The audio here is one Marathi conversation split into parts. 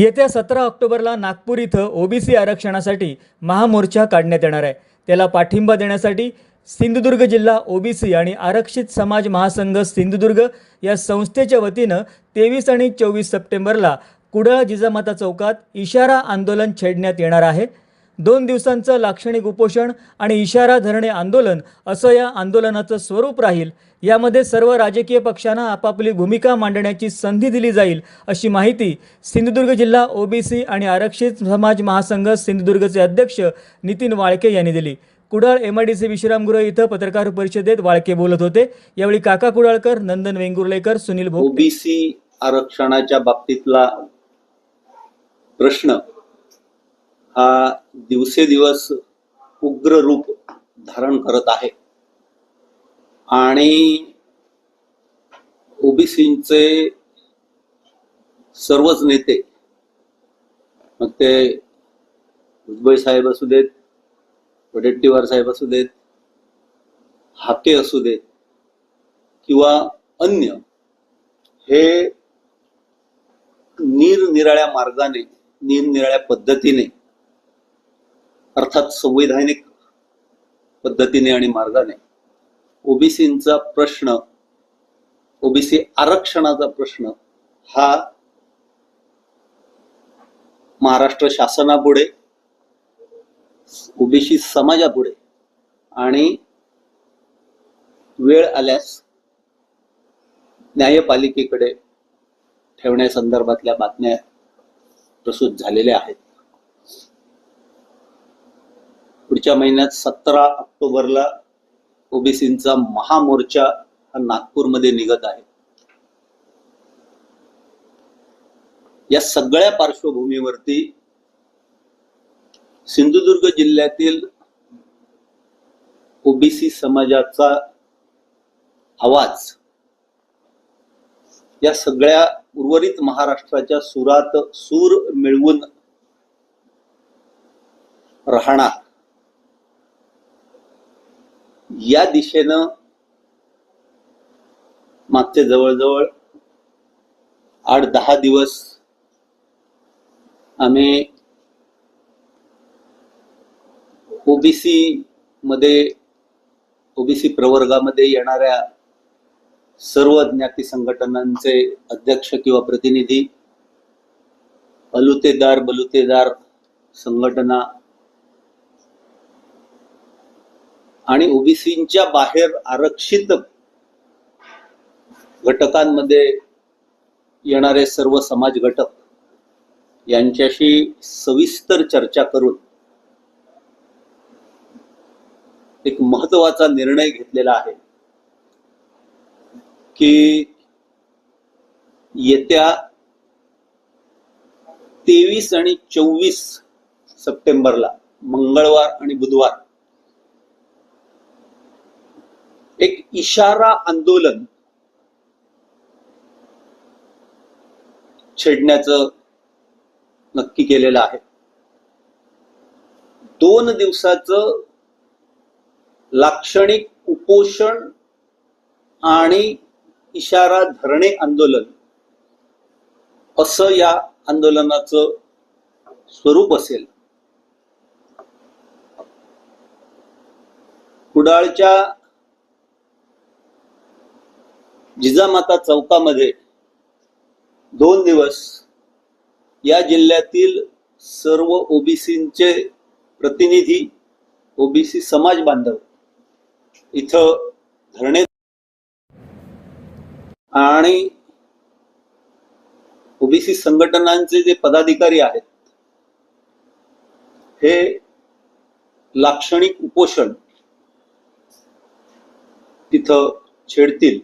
येत्या सतरा ऑक्टोबरला नागपूर इथं ओबीसी आरक्षणासाठी महामोर्चा काढण्यात येणार आहे. त्याला पाठिंबा देण्यासाठी सिंधुदुर्ग जिल्हा ओबीसी आणि आरक्षित समाज महासंघ सिंधुदुर्ग या संस्थेच्या वतीनं तेवीस आणि चोवीस सप्टेंबरला कुडाळ जिजामाता चौकात इशारा आंदोलन छेडण्यात येणार आहे. दोन दिवसांचं लाक्षणिक उपोषण आणि इशारा धरणे आंदोलन असं या आंदोलनाचं स्वरूप राहील. यामध्ये सर्व राजकीय पक्षांना आपापली भूमिका मांडण्याची संधी दिली जाईल अशी माहिती सिंधुदुर्ग जिल्हा ओबीसी आणि आरक्षित समाज महासंघ सिंधुदुर्गचे अध्यक्ष नितीन वाळके यांनी दिली. Kudal M I D C विश्रामगृह इथं पत्रकार परिषदेत वाळके बोलत होते. यावेळी काका कुडाळकर नंदन वेंगुर्लेकर सुनील ओबीसी आरक्षणाच्या बाबतीतला प्रश्न हा दिवसेदिवस उग्र रूप धारण करत आहे. आणि ओबीसीचे सर्वच नेते मग ते भुजबळ साहेब असू देत वडेट्टीवार साहेब असू देत हाके असू देत किंवा अन्य हे निरनिराळ्या मार्गाने निरनिराळ्या पद्धतीने अर्थात संवैधानिक पद्धतीने आणि मार्गाने ओबीसींचा प्रश्न ओबीसी आरक्षणाचा प्रश्न हा महाराष्ट्र शासनापुढे ओबीसी समाजापुढे आणि वेळ आल्यास न्यायपालिकेकडे ठेवण्यासंदर्भातल्या बातम्या प्रसूत झालेल्या आहेत. पुढच्या महिन्यात सतरा ऑक्टोबरला ओबीसींचा महामोर्चा हा नागपूरमध्ये निघत आहे. या सगळ्या पार्श्वभूमीवरती सिंधुदुर्ग जिल्ह्यातील ओबीसी समाजाचा आवाज या सगळ्या उर्वरित महाराष्ट्राच्या सुरात सूर मिळवून राहणार. या दिशेनं मागचे जवळजवळ आठ दहा दिवस आम्ही ओबीसी मध्ये ओबीसी प्रवर्गामध्ये येणाऱ्या सर्व ज्ञाती संघटनांचे अध्यक्ष किंवा प्रतिनिधी अलुतेदार बलुतेदार संघटना आणि ओबीसीच्या बाहेर आरक्षित घटकांमध्ये येणारे सर्व समाज घटक यांच्याशी सविस्तर चर्चा करून एक महत्त्वाचा निर्णय घेतलेला आहे की येत्या तेवीस आणि चोवीस सप्टेंबरला मंगळवार आणि बुधवार एक इशारा आंदोलन छेडण्याचं नक्की केलेलं आहे. दोन दिवसाचं लाक्षणिक उपोषण आणि इशारा धरणे आंदोलन असं या आंदोलनाचं स्वरूप असेल. कुडाळच्या जिजामाता चौकामध्ये दोन दिवस या जिल्ह्यातील सर्व ओबीसींचे प्रतिनिधी ओबीसी समाज बांधव इथं धरणे आणि ओबीसी संघटनांचे जे पदाधिकारी आहेत हे लाक्षणिक उपोषण तिथं छेडतील.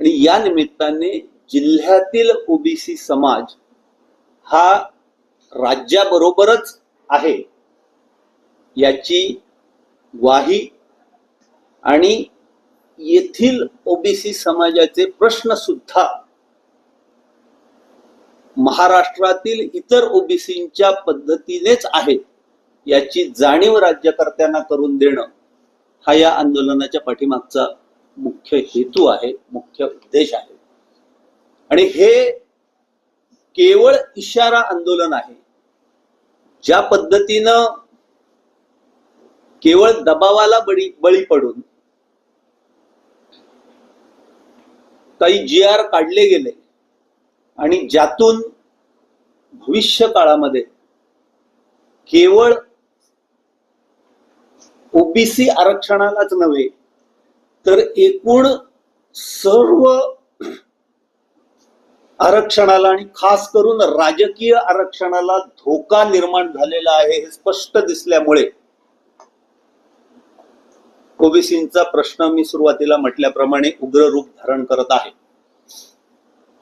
आणि या निमित्ताने जिल्ह्यातील ओबीसी समाज हा राज्याबरोबरच आहे याची ग्वाही आणि येथील ओबीसी समाजाचे प्रश्न सुद्धा महाराष्ट्रातील इतर ओबीसींच्या पद्धतीनेच आहेत याची जाणीव राज्यकर्त्यांना करून देणं हा या आंदोलनाच्या पाठीमागचा मुख्य हेतू आहे मुख्य उद्देश आहे. आणि हे केवळ इशारा आंदोलन आहे. ज्या पद्धतीनं केवळ दबावाला बळी बळी पडून काही जी आर काढले गेले आणि ज्यातून भविष्य काळामध्ये केवळ ओबीसी आरक्षणालाच नव्हे तर एकूण सर्व आरक्षणाला आणि खास करून राजकीय आरक्षणाला धोका निर्माण झालेला आहे हे स्पष्ट दिसल्यामुळे. ओबीसींचा प्रश्न मी सुरुवातीला म्हटल्याप्रमाणे उग्र रूप धारण करत आहे.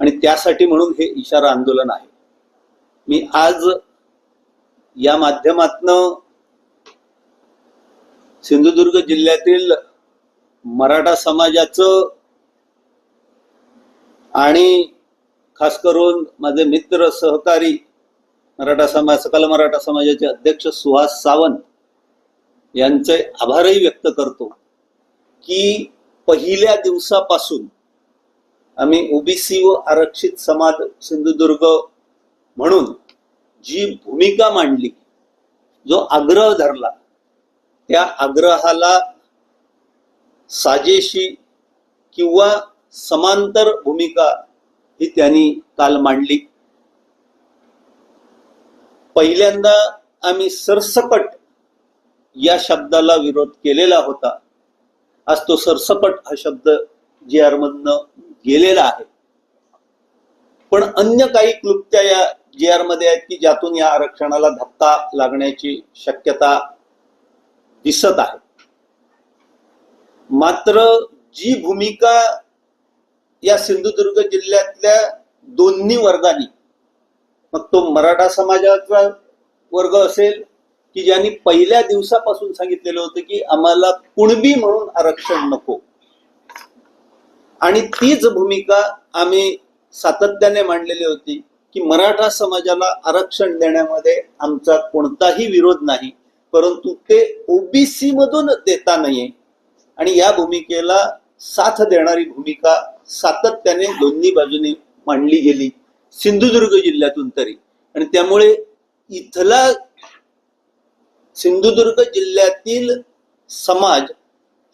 आणि त्यासाठी म्हणून हे इशारा आंदोलन आहे. मी आज या माध्यमातन सिंधुदुर्ग जिल्ह्यातील मराठा समाजाचं आणि खास करून माझे मित्र सहकारी मराठा समाज सकल मराठा समाजाचे अध्यक्ष सुहास सावंत यांचे आभारही व्यक्त करतो की पहिल्या दिवसापासून आम्ही ओबीसी व आरक्षित समाज सिंधुदुर्ग म्हणून जी भूमिका मांडली जो आग्रह धरला त्या आग्रहाला साजेशी किंवा समांतर भूमिका ही त्यांनी काल मांडली. पहिल्यांदा आम्ही सरसकट या शब्दाला विरोध केलेला होता. आज तो सरसकट हा शब्द जी आर मधनं गेलेला आहे. पण अन्य काही क्लुप्त्या या जी आरमध्ये आहेत की ज्यातून या आरक्षणाला धक्का लागण्याची शक्यता दिसत आहे. मात्र जी भूमिका या सिंधुदुर्ग जिल्ह्यातल्या दोन्ही वर्गांनी मग तो मराठा समाजाचा वर्ग असेल की ज्यांनी पहिल्या दिवसापासून सांगितलेलं होतं की आम्हाला कुणबी म्हणून आरक्षण नको. आणि तीच भूमिका आम्ही सातत्याने मांडलेली होती की मराठा समाजाला आरक्षण देण्यामध्ये आमचा कोणताही विरोध नाही परंतु ते ओबीसी मधून देता नाहीये. आणि या भूमिकेला साथ देणारी भूमिका सातत्याने दोन्ही बाजूने मांडली गेली सिंधुदुर्ग जिल्ह्यातून तरी. आणि त्यामुळे इथला सिंधुदुर्ग जिल्ह्यातील समाज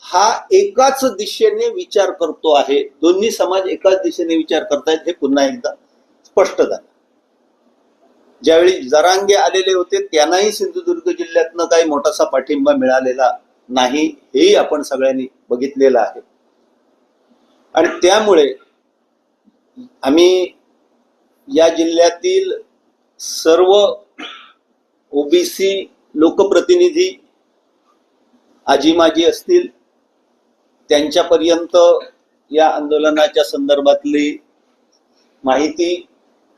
हा एकाच दिशेने विचार करतो आहे. दोन्ही समाज एकाच दिशेने विचार करतायत हे पुन्हा एकदा स्पष्ट झालं. ज्यावेळी जरांगे आलेले होते त्यांनाही सिंधुदुर्ग जिल्ह्यातनं काही मोठासा पाठिंबा मिळालेला नाही हेही आपण सगळ्यांनी बघितलेलं आहे. आणि त्यामुळे आम्ही या जिल्ह्यातील सर्व ओबीसी लोकप्रतिनिधी आजी माजी असतील त्यांच्यापर्यंत या आंदोलनाच्या संदर्भातली माहिती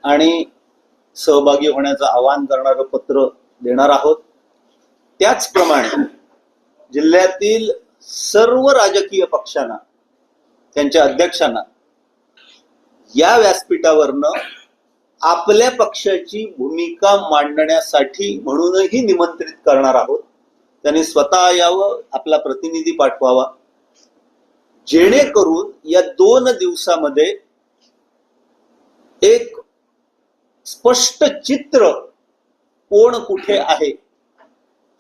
आणि सहभागी होण्याचं आवाहन करणारं पत्र देणार आहोत. त्याचप्रमाणे जिल्ह्यातील सर्व राजकीय पक्षांना त्यांच्या अध्यक्षांना या व्यासपीठावरनं आपल्या पक्षाची भूमिका मांडण्यासाठी म्हणूनही निमंत्रित करणार आहोत. त्यांनी स्वतः यावं आपला प्रतिनिधी पाठवावा. जेणेकरून या दोन दिवसामध्ये एक स्पष्ट चित्र कोण कुठे आहे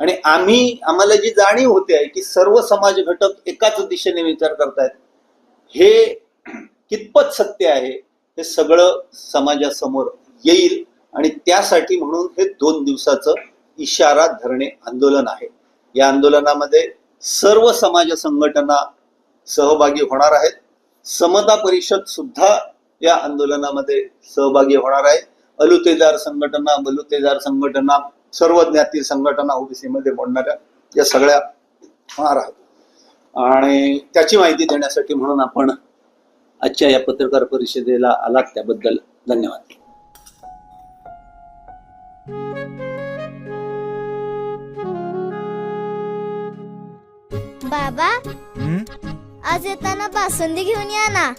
आणि आम्ही आम्हाला जी जाणीव होते आहे की सर्व समाज घटक एकाच दिशेने विचार करतायत हे कितपत सत्य आहे हे सगळं समाजासमोर येईल आणि त्यासाठी म्हणून हे दोन दिवसाचं इशारा धरणे आंदोलन आहे. या आंदोलनामध्ये सर्व समाज संघटना सहभागी होणार आहेत. समता परिषद सुद्धा या आंदोलनामध्ये सहभागी होणार आहे. अलुतेदार संघटना बलुतेदार संघटना सर्व ज्ञातील संघटना ओबीसीमध्ये मोडणाऱ्या या सगळ्या होणार आहोत. आणि त्याची माहिती देण्यासाठी म्हणून आपण आजच्या या पत्रकार परिषदेला आलात. त्याबद्दल धन्यवाद. बाबा आज येताना बासुंदी घेऊन या ना.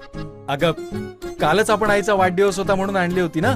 अगं कालच आपण आईचा वाढदिवस होता म्हणून आणली होती ना?